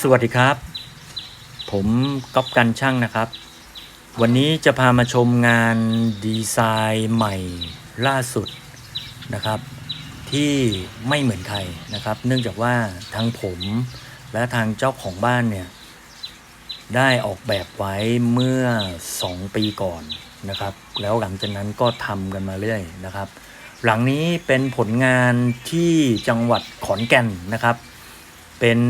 สวัสดีครับ ผมก๊อฟกันช่างนะครับ วันนี้จะพามาชมงานดีไซน์ใหม่ล่าสุดนะครับ ที่ไม่เหมือนใครนะครับ เนื่องจากว่าทางผมและทางเจ้าของบ้านเนี่ยได้ออกแบบไว้เมื่อ 2 ปีก่อนนะครับ แล้วหลังจากนั้นก็ทำกันมาเรื่อยนะครับ หลังนี้เป็นผลงานที่จังหวัดขอนแก่นนะครับ เป็น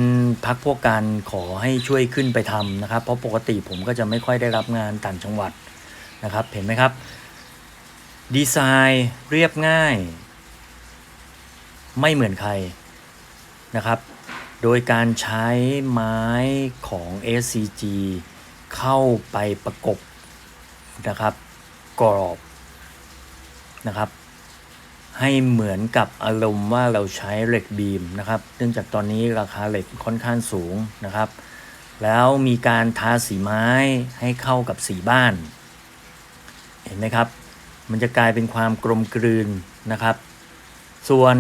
พักพวกการขอให้ช่วยขึ้นไปทำนะครับ เพราะปกติผมก็จะไม่ค่อยได้รับงานต่างจังหวัดนะครับเห็นไหมครับ ดีไซน์เรียบง่าย ไม่เหมือนใครนะครับ โดยการใช้ไม้ของ SCG เข้าไปประกบนะครับกรอบนะครับ ให้เหมือนกับอารมณ์ว่าเราใช้เหล็กบีมนะครับ เนื่องจากตอนนี้ราคาเหล็กค่อนข้างสูงนะครับ แล้วมีการทาสีไม้ให้เข้ากับสีบ้าน เห็นไหมครับ มันจะกลายเป็นความกลมกลืนนะครับ ส่วน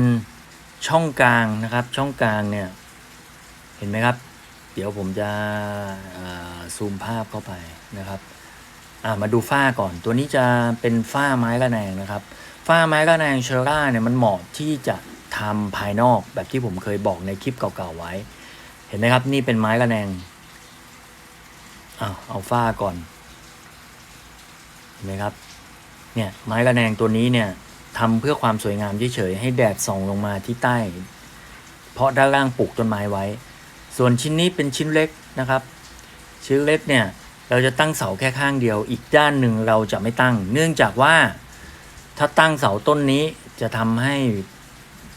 ช่องกลางนะครับช่องกลางเนี่ยเห็นไหมครับ เดี๋ยวผมจะซูมภาพเข้าไปนะครับมาดูฝ้าก่อนตัวนี้จะเป็นฝ้าไม้ระแนงนะครับ ฝ้าไม้ระแนงเชอร่าเนี่ยมันเหมาะที่จะทำภายนอกแบบที่ผมเคยบอกในคลิปเก่าๆไว้ เห็นไหมครับนี่เป็นไม้ระแนงอ้าวเอาฝ้าก่อนเห็นไหมครับเนี่ยไม้ระแนงตัวนี้เนี่ยทำเพื่อความสวยงามเฉยๆให้แดดส่องลงมาที่ใต้ เพราะด้านล่างปลูกต้นไม้ไว้ ส่วนชิ้นนี้เป็นชิ้นเล็กนะครับ ชิ้นเล็กเนี่ยเราจะตั้งเสาแค่ข้างเดียว อีกด้านหนึ่งเราจะไม่ตั้ง เนื่องจากว่า ถ้าตั้งเสาต้นนี้จะทำให้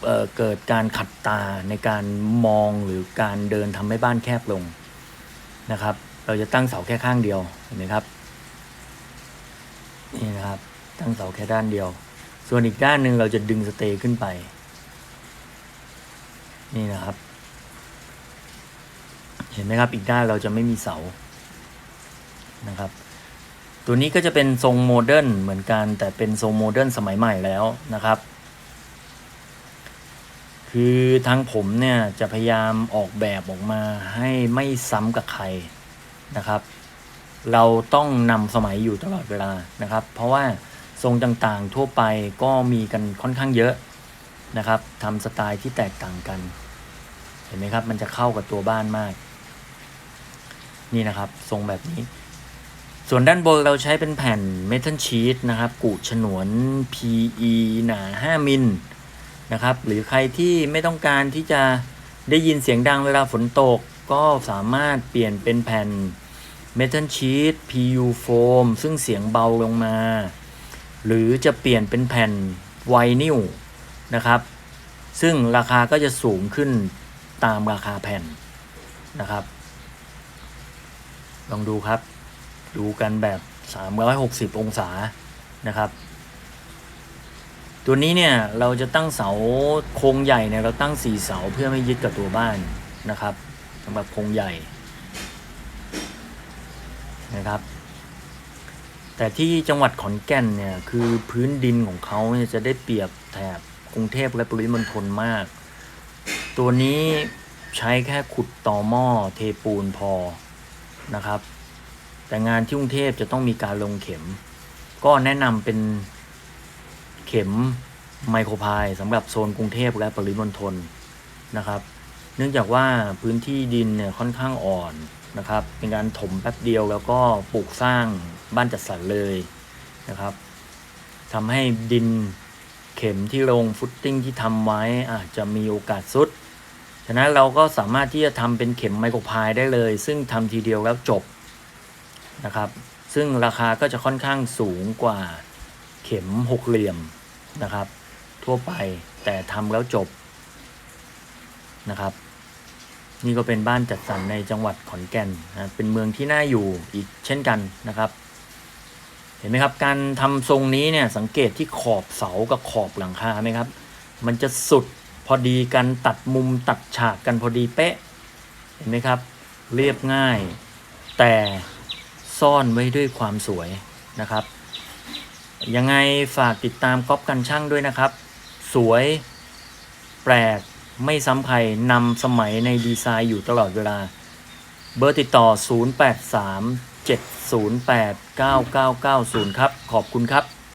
เเกิดการขัดตาในการมองหรือการเดินทำให้บ้านแคบลงนะครับ เราจะตั้งเสาแค่ข้างเดียวเห็นไหมครับนี่นะครับ ตั้งเสาแค่ด้านเดียว ส่วนอีกด้านหนึ่งเราจะดึงสเตย์ขึ้นไป นี่นะครับ เห็นไหมครับอีกด้านเราจะไม่มีเสานะครับ ตัวนี้ก็จะเป็นทรงโมเดิร์นเหมือนกัน แต่เป็นทรงโมเดิร์นสมัยใหม่แล้วนะครับ คือทางผมเนี่ยจะพยายามออกแบบออกมาให้ไม่ซ้ำกับใครนะครับ เราต้องนำสมัยอยู่ตลอดเวลานะครับ เพราะว่าทรงต่างๆทั่วไปก็มีกันค่อนข้างเยอะนะครับทำสไตล์ที่แตกต่างกัน เห็นไหมครับ มันจะเข้ากับตัวบ้านมาก นี่นะครับ ทรงแบบนี้ ส่วนด้านบนเราใช้เป็นแผ่นเมทัลชีตนะครับ กุฉนวน PE หนา 5 มิลนะครับ หรือใครที่ไม่ต้องการที่จะได้ยินเสียงดังเวลาฝนตก ก็สามารถเปลี่ยนเป็นแผ่นเมทัลชีต PU โฟมซึ่งเสียงเบาลงมา หรือจะเปลี่ยนเป็นแผ่นไวนิลนะครับ ซึ่งราคาก็จะสูงขึ้นตามราคาแผ่นนะครับ ลองดูครับ ดูกันแบบ 360 องศานะครับ ตัวนี้เนี่ยเราจะตั้งเสาโครงใหญ่เนี่ยเราตั้ง 4 เสาเพื่อไม่ยึดกับตัวบ้านนะครับสำหรับโครงใหญ่นะครับ แต่ที่จังหวัดขอนแก่นเนี่ยคือพื้นดินของเขาจะได้เปรียบแถบกรุงเทพและปริมณฑลมาก ตัวนี้ใช้แค่ขุดต่อหม้อเทปูนพอนะครับ แต่งานที่กรุงเทพจะต้องมีการลงเข็ม ก็แนะนำเป็นเข็มไมโครพายสำหรับโซนกรุงเทพและปริมณฑลนะครับ เนื่องจากว่าพื้นที่ดินเนี่ยค่อนข้างอ่อนนะครับ เป็นการถมแป๊บเดียวแล้วก็ปลูกสร้างบ้านจัดสรรเลยนะครับทำให้ดินเข็มที่ลงฟุตติ้งที่ทำไว้อาจจะมีโอกาสซุด ฉะนั้นเราก็สามารถที่จะทำเป็นเข็มไมโครพายได้เลย ซึ่งทำทีเดียวแล้วจบ นะครับ ซึ่งราคาก็จะค่อนข้างสูงกว่าเข็มหกเหลี่ยมนะครับ ทั่วไปแต่ทำแล้วจบนะครับ นี่ก็เป็นบ้านจัดสรรในจังหวัดขอนแก่นนะเป็นเมืองที่น่าอยู่อีกเช่นกันนะครับ เห็นไหมครับ การทำทรงนี้เนี่ยสังเกตที่ขอบเสากับขอบหลังคาไหมครับ มันจะสุดพอดีกันตัดมุมตัดฉากกันพอดีเป๊ะ เห็นไหมครับ เรียบง่ายแต่ ซ่อนไว้ด้วยความสวยนะครับ ยังไงฝากติดตามก๊อปกันช่างด้วยนะครับ สวยแปลกไม่ซ้ำใครนำสมัยในดีไซน์อยู่ตลอดเวลา เบอร์ติดต่อ 083 708 9990 ครับ ขอบคุณครับ